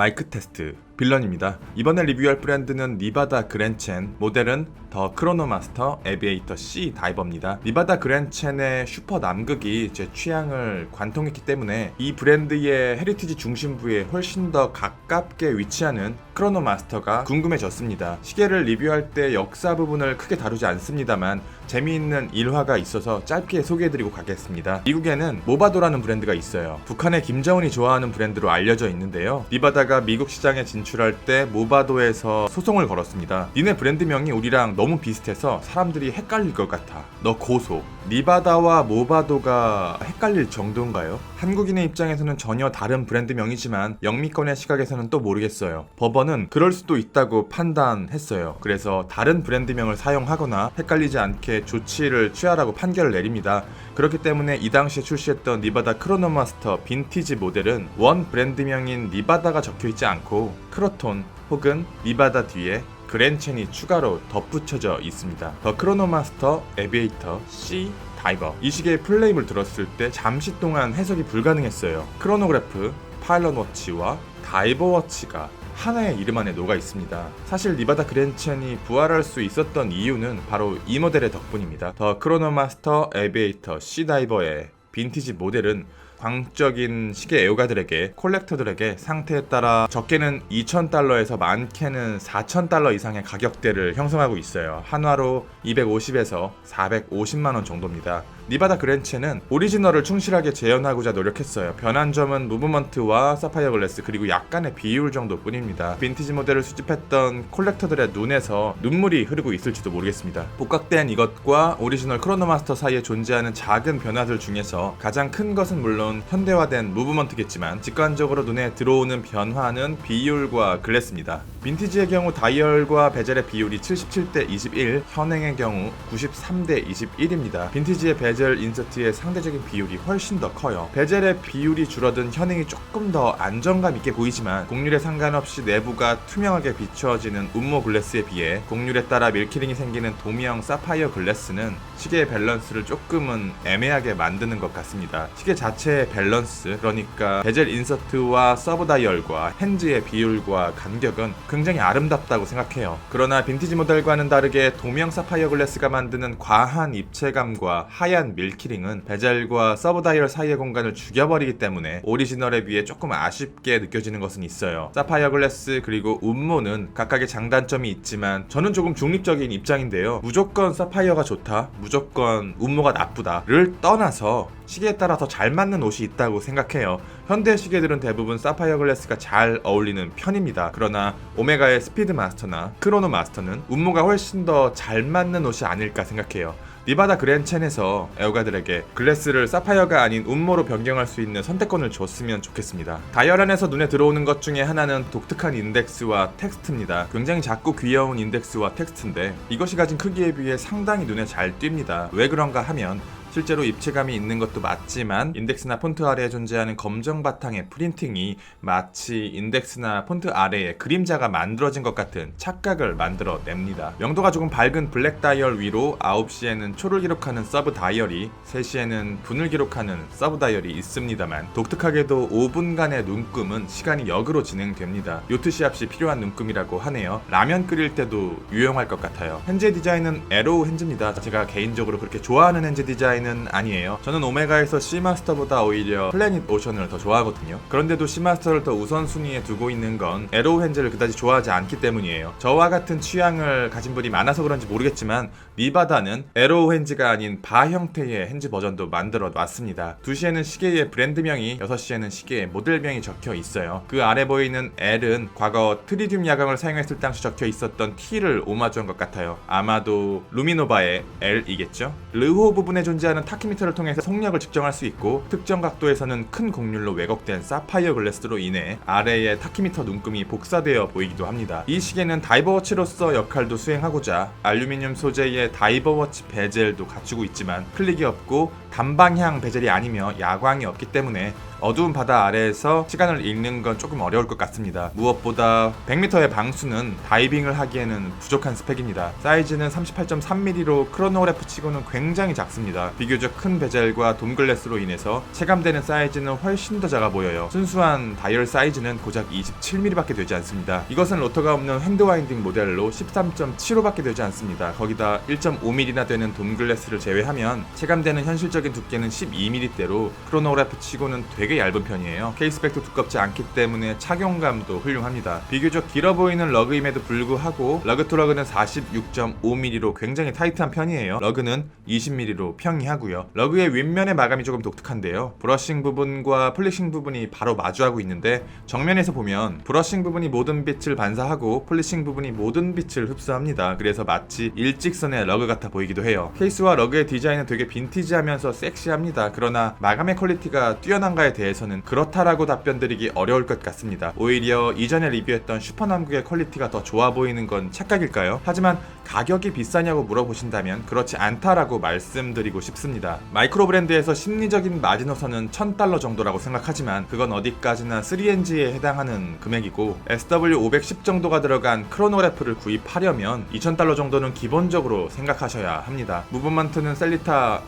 마이크 테스트 빌런입니다. 이번에 리뷰할 브랜드는 니바다 그랜첸, 모델은 더 크로노마스터 에비에이터 C 다이버입니다. 니바다 그랜첸의 슈퍼 남극이 제 취향을 관통했기 때문에 이 브랜드의 헤리티지 중심부에 훨씬 더 가깝게 위치하는 크로노마스터가 궁금해졌습니다. 시계를 리뷰할 때 역사 부분을 크게 다루지 않습니다만 재미있는 일화가 있어서 짧게 소개해드리고 가겠습니다. 미국에는 모바도라는 브랜드가 있어요. 북한의 김정은이 좋아하는 브랜드로 알려져 있는데요. 니바다가 미국 시장에 진출할 때 모바도에서 소송을 걸었습니다. 니네 브랜드명이 우리랑 너무 비슷해서 사람들이 헷갈릴 것 같아. 너 고소. 니바다와 모바도가 헷갈릴 정도인가요? 한국인의 입장에서는 전혀 다른 브랜드명이지만 영미권의 시각에서는 또 모르겠어요. 법원은 그럴 수도 있다고 판단했어요. 그래서 다른 브랜드명을 사용하거나 헷갈리지 않게 조치를 취하라고 판결을 내립니다. 그렇기 때문에 이 당시에 출시했던 니바다 크로노마스터 빈티지 모델은 원 브랜드명인 니바다가 적혀 있지 않고 크로톤 혹은 니바다 뒤에 그랜첸이 추가로 덧붙여져 있습니다. 더 크로노마스터 에비에이터 C 다이버 이 시계의 플레임을 들었을 때 잠시 동안 해석이 불가능했어요. 크로노그래프, 파일럿 워치와 다이버 워치가 하나의 이름 안에 녹아 있습니다. 사실 니바다 그랜첸이 부활할 수 있었던 이유는 바로 이 모델의 덕분입니다. 더 크로노마스터 에비에이터 C 다이버의 빈티지 모델은 광적인 시계 애호가들에게 콜렉터들에게 상태에 따라 적게는 2,000달러에서 많게는 4,000달러 이상의 가격대를 형성하고 있어요. 한화로 250에서 450만 원 정도입니다. 니바다 그랜체는 오리지널을 충실하게 재현하고자 노력했어요. 변한 점은 무브먼트와 사파이어 글래스 그리고 약간의 비율 정도뿐입니다. 빈티지 모델을 수집했던 콜렉터들의 눈에서 눈물이 흐르고 있을지도 모르겠습니다. 복각된 이것과 오리지널 크로노마스터 사이에 존재하는 작은 변화들 중에서 가장 큰 것은 물론 현대화된 무브먼트겠지만 직관적으로 눈에 들어오는 변화는 비율과 글래스입니다. 빈티지의 경우 다이얼과 베젤의 비율이 77대 21, 현행의 경우 93대 21입니다. 빈티지의 베젤 인서트의 상대적인 비율이 훨씬 더 커요. 베젤의 비율이 줄어든 현행이 조금 더 안정감 있게 보이지만 곡률에 상관없이 내부가 투명하게 비추어지는 운모 글래스에 비해 곡률에 따라 밀키링이 생기는 도미형 사파이어 글래스는 시계의 밸런스를 조금은 애매하게 만드는 것 같습니다. 시계 자체 의 밸런스, 그러니까 베젤 인서트와 서브 다이얼과 핸즈의 비율과 간격은 굉장히 아름답다고 생각해요. 그러나 빈티지 모델과는 다르게 도명 사파이어 글래스가 만드는 과한 입체감과 하얀 밀키링은 베젤과 서브 다이얼 사이의 공간을 죽여버리기 때문에 오리지널에 비해 조금 아쉽게 느껴지는 것은 있어요. 사파이어 글래스 그리고 운모는 각각의 장단점이 있지만 저는 조금 중립적인 입장인데요. 무조건 사파이어가 좋다, 무조건 운모가 나쁘다를 떠나서 시계에 따라 더 잘 맞는 옷이 있다고 생각해요. 현대 시계들은 대부분 사파이어 글래스가 잘 어울리는 편입니다. 그러나 오메가의 스피드 마스터나 크로노 마스터는 운모가 훨씬 더 잘 맞는 옷이 아닐까 생각해요. 니바다 그랜첸에서 애호가들에게 글래스를 사파이어가 아닌 운모로 변경할 수 있는 선택권을 줬으면 좋겠습니다. 다이얼 안에서 눈에 들어오는 것 중에 하나는 독특한 인덱스와 텍스트입니다. 굉장히 작고 귀여운 인덱스와 텍스트인데 이것이 가진 크기에 비해 상당히 눈에 잘 띕니다. 왜 그런가 하면 실제로 입체감이 있는 것도 맞지만 인덱스나 폰트 아래에 존재하는 검정 바탕의 프린팅이 마치 인덱스나 폰트 아래에 그림자가 만들어진 것 같은 착각을 만들어 냅니다. 명도가 조금 밝은 블랙 다이얼 위로 9시에는 초를 기록하는 서브 다이얼이 3시에는 분을 기록하는 서브 다이얼이 있습니다만 독특하게도 5분간의 눈금은 시간이 역으로 진행됩니다. 요트 시합 시 필요한 눈금이라고 하네요. 라면 끓일 때도 유용할 것 같아요. 현재 디자인은 에로우 핸즈입니다. 제가 개인적으로 그렇게 좋아하는 핸즈 디자인 은 아니에요. 저는 오메가에서 C마스터보다 오히려 플래닛 오션을 더 좋아하거든요. 그런데도 C마스터를 더 우선순위에 두고 있는 건 에로우 핸즈를 그다지 좋아하지 않기 때문이에요. 저와 같은 취향을 가진 분이 많아서 그런지 모르겠지만 리바다는 에로우 핸즈가 아닌 바 형태의 핸즈 버전도 만들어 놨습니다. 2시에는 시계의 브랜드명이 6시에는 시계의 모델명이 적혀 있어요. 그 아래 보이는 L은 과거 트리듐 야광을 사용했을 당시 적혀 있었던 T를 오마주한 것 같아요. 아마도 루미노바의 L이겠죠? 르호 부분에 존재하는 타키미터를 통해서 속력을 측정할 수 있고 특정 각도에서는 큰 곡률로 왜곡된 사파이어 글래스로 인해 아래의 타키미터 눈금이 복사되어 보이기도 합니다. 이 시계는 다이버워치로서 역할도 수행하고자 알루미늄 소재의 다이버워치 베젤도 갖추고 있지만 클릭이 없고 단방향 베젤이 아니며 야광이 없기 때문에 어두운 바다 아래에서 시간을 읽는 건 조금 어려울 것 같습니다. 무엇보다 100m의 방수는 다이빙을 하기에는 부족한 스펙입니다. 사이즈는 38.3mm로 크로노그래프 치고는 굉장히 작습니다. 비교적 큰 베젤과 돔글래스로 인해서 체감되는 사이즈는 훨씬 더 작아 보여요. 순수한 다이얼 사이즈는 고작 27mm밖에 되지 않습니다. 이것은 로터가 없는 핸드 와인딩 모델로 13.75밖에 되지 않습니다. 거기다 1.5mm나 되는 돔글래스를 제외하면 체감되는 현실적 인 두께는 12mm대로 크로노그래프 치고는 되게 얇은 편이에요. 케이스백도 두껍지 않기 때문에 착용감도 훌륭합니다. 비교적 길어 보이는 러그임에도 불구하고 러그 투 러그는 46.5mm로 굉장히 타이트한 편이에요. 러그는 20mm로 평이하고요. 러그의 윗면의 마감이 조금 독특한데요. 브러싱 부분과 폴리싱 부분이 바로 마주하고 있는데 정면에서 보면 브러싱 부분이 모든 빛을 반사하고 폴리싱 부분이 모든 빛을 흡수합니다. 그래서 마치 일직선의 러그 같아 보이기도 해요. 케이스와 러그의 디자인은 되게 빈티지하면서 섹시합니다. 그러나 마감의 퀄리티가 뛰어난가에 대해서는 그렇다라고 답변드리기 어려울 것 같습니다. 오히려 이전에 리뷰했던 슈퍼남국의 퀄리티가 더 좋아 보이는 건 착각일까요? 하지만 가격이 비싸냐고 물어보신다면 그렇지 않다라고 말씀드리고 싶습니다. 마이크로 브랜드에서 심리적인 마지노선은 1000달러 정도라고 생각하지만 그건 어디까지나 3NG에 해당하는 금액이고 SW510 정도가 들어간 크로노그래프를 구입하려면 2000달러 정도는 기본적으로 생각하셔야 합니다. 무브먼트는 셀리타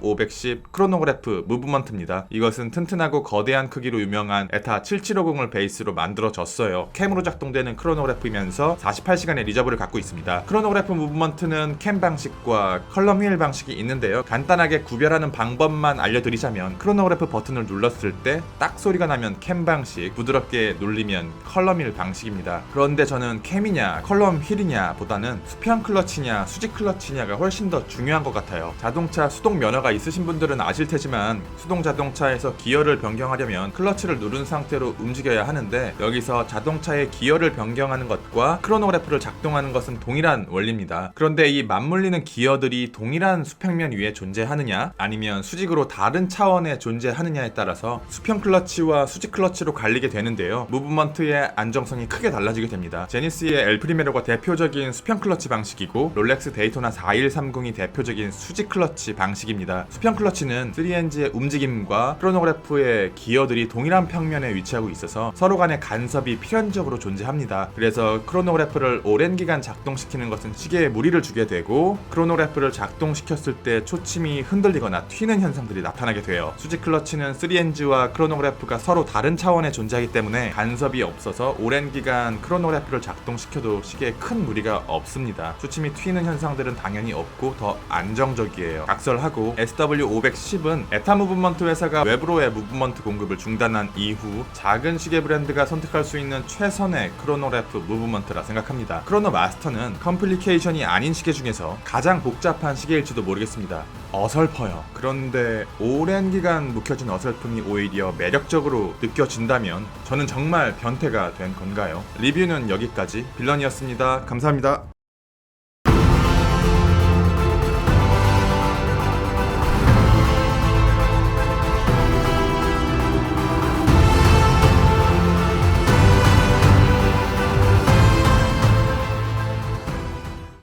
SW510 크로노그래프 무브먼트입니다. 이것은 튼튼하고 거대한 크기로 유명한 에타 7750을 베이스로 만들어졌어요. 캠으로 작동되는 크로노그래프이면서 48시간의 리저브를 갖고 있습니다. 크로노그래프 무브먼트는 캠 방식과 컬럼 휠 방식이 있는데요. 간단하게 구별하는 방법만 알려드리자면 크로노그래프 버튼을 눌렀을 때 딱 소리가 나면 캠 방식, 부드럽게 눌리면 컬럼 휠 방식입니다. 그런데 저는 캠이냐 컬럼 휠이냐 보다는 수평 클러치냐 수직 클러치냐가 훨씬 더 중요한 것 같아요. 자동차 수동 면허가 있으신 분들은 아실 테지만 수동 자동차에서 기어를 변경하려면 클러치를 누른 상태로 움직여야 하는데 여기서 자동차의 기어를 변경하는 것과 크로노그래프를 작동하는 것은 동일한 원리입니다. 그런데 이 맞물리는 기어들이 동일한 수평면 위에 존재하느냐 아니면 수직으로 다른 차원에 존재하느냐에 따라서 수평 클러치와 수직 클러치로 갈리게 되는데요. 무브먼트의 안정성이 크게 달라지게 됩니다. 제니스의 엘프리메로가 대표적인 수평 클러치 방식이고 롤렉스 데이토나 4130이 대표적인 수직 클러치 방식입니다. 수평 클러치는 3NG의 움직임과 크로노그래프의 기어들이 동일한 평면에 위치하고 있어서 서로 간의 간섭이 필연적으로 존재합니다. 그래서 크로노그래프를 오랜 기간 작동시키는 것은 시계에 무리를 주게 되고 크로노그래프를 작동시켰을 때 초침이 흔들리거나 튀는 현상들이 나타나게 돼요. 수직 클러치는 3NG와 크로노그래프가 서로 다른 차원에 존재하기 때문에 간섭이 없어서 오랜 기간 크로노그래프를 작동시켜도 시계에 큰 무리가 없습니다. 초침이 튀는 현상들은 당연히 없고 더 안정적이에요. 각설하고 SW510은 에타 무브먼트 회사가 웹으로의 무브먼트 공급을 중단한 이후 작은 시계 브랜드가 선택할 수 있는 최선의 크로노그래프 무브먼트라 생각합니다. 크로노 마스터는 컴플리케이션이 아닌 시계 중에서 가장 복잡한 시계일지도 모르겠습니다. 어설퍼요. 그런데 오랜 기간 묵혀진 어설픔이 오히려 매력적으로 느껴진다면 저는 정말 변태가 된 건가요? 리뷰는 여기까지 빌런이었습니다. 감사합니다.